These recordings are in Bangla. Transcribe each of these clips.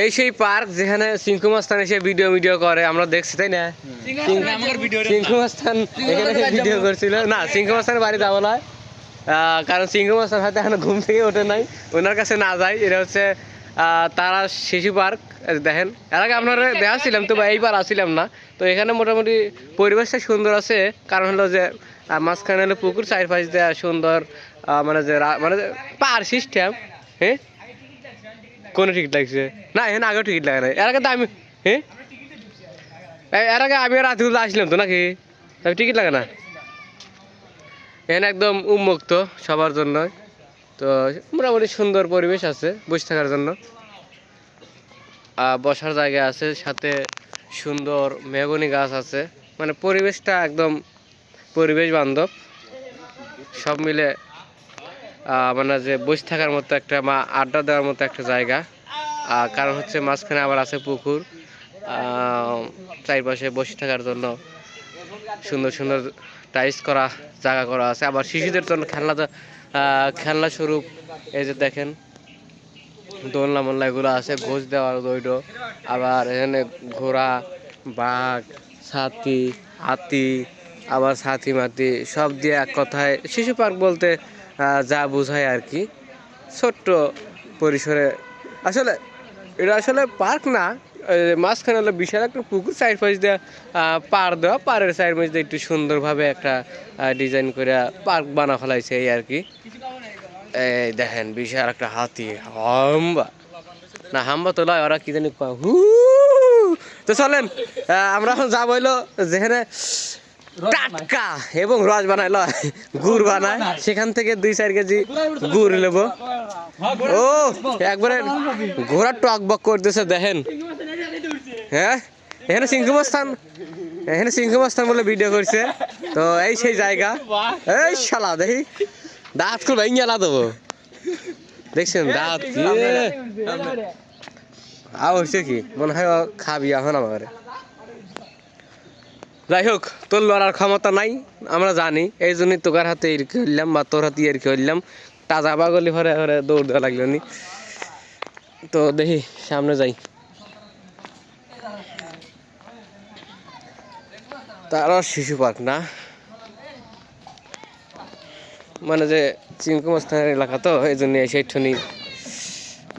এই সেই পার্ক যেখানে সিংকু মাস্তান এসে ভিডিও ভিডিও করে আমরা দেখছি তাই না? সিংকু মাস্তান এখানে ভিডিও করছিল। না সিংকু মাস্তানের বাড়ি যাব না। কারণ সিংকু মাস্তান হয়তো এখন ঘুম থেকে ওঠে নাই। ওনার কাছে না যায় এটা হচ্ছে আহ, তারা শিশু পার্ক দেখেন। এর আগে আপনারা দেখাচ্ছিলাম তো এইবার আসছিলাম না। তো এখানে মোটামুটি পরিবেশটা সুন্দর আছে। কারণ হলো যে মাঝখানে হলো পুকুর চারপাশ দেওয়া সুন্দর আহ, মানে যে মানে পার সিস্টেম হ্যাঁ? কোনো টিকিট লাগছে? না, এখানে আগেও টিকিট লাগে না এর আগে তো আমি হ্যাঁ এর আগে আমি রাতগুলো আসলাম তো নাকি? তবে টিকিট লাগে না? এখানে একদম উন্মুক্ত সবার জন্য। তো মোটামুটি সুন্দর পরিবেশ আছে বসে থাকার জন্য। বসার জায়গা আছে, সাথে সুন্দর মেহগনি গাছ আছে। মানে পরিবেশটা একদম পরিবেশ বান্ধব। সব মিলে মানে যে বসে থাকার মতো একটা মা আড্ডা দেওয়ার মতো একটা জায়গা। কারণ হচ্ছে মাঝখানে আবার আছে পুকুর চারিপাশে বসে থাকার জন্য সুন্দর সুন্দর টাইস করা, জায়গা করা আছে। আবার শিশুদের জন্য খেলনা খেলনা স্বরূপ, এই যে দেখেন, দোলনা মোল্লা এগুলো আছে, ঘোষ দেওয়ার দৈড আবার এখানে ঘোড়া, বাঘ, ছাতি, হাতি, আবার ছাতি মাতি সব দিয়ে এক কথায় শিশু পার্ক বলতে যা বোঝায় আর কি। ছোট্ট পরিসরে। আসলে, এটা আসলে পার্ক না মাঝখানে হলো বিশাল একটা পুকুর সাইড পাশ দিয়ে পার দেওয়া, পাড়ের সাইড পাশ দিয়ে একটু সুন্দরভাবে একটা ডিজাইন করে পার্ক বানা ফেলাইছে এই আর কি। এই দেখেন, বিশাল একটা হাতি, হাম্বা। না, হাম্বা তো লয়, ওরা কি জানি হু তো চলেন আমরা এখন যাব যেখানে টাটকা এবং রস বানায় লয় গুড় বানায়। সেখান থেকে দুই চার কেজি গুড় নেব। ও একবারে ঘোড়া টক বক করতেছে দেখেন। হ্যাঁ এখানে সিংহমস্থান এখানে সিংহমস্থান বলে ভিডিও করছে। তো এই সেই জায়গা। এই শালা দেখি। দাঁত খুব ভেঙে আলা দেবো দেখছেন দাঁত। কি আও হচ্ছে কি? মনে হয় ও খাবি এখন আমার। যাই হোক তোর লড়ার ক্ষমতা নাই, আমরা জানি। এই জন্যই তোকার হাতে ইরকি হইলাম বা তোর হাতে ইরকি হইলাম। তাজা বাগলি ভরে ভরে দৌড় দেওয়া লাগল নি। তো দেখি, সামনে যাই। তারা শিশু পার্ক না। মানে যে চিনকুমাস্থানের এলাকা তো, এই জন্য এসে একটুখানি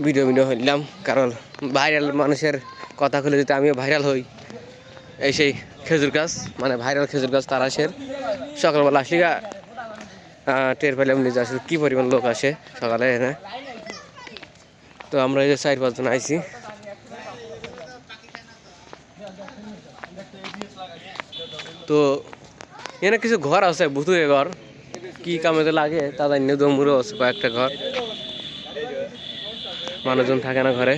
ভিডিও ভিডিও হইলাম। কারণ ভাইরাল মানুষের কথা খুলে যদি আমিও ভাইরাল হই, এই সেই খেজুর গাছ মানে ভাইরাল খেজুর গাছ তারাশের সকালবেলা আসি টের পেলাম নিজে আসলে কী পরিমাণ লোক আসে সকালে এনে তো আমরা এই যে চার পাঁচজন আইছি। তো এখানে কিছু ঘর আছে ভুতুরে ঘর। কি কামেতে লাগে, তা জানি না, দমুরও আছে কয়েকটা ঘর। মানুষজন থাকে না ঘরে।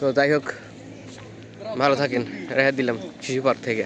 তো যাই হোক ভালো থাকেন রেহাই দিলাম শিশু পার্ক থেকে।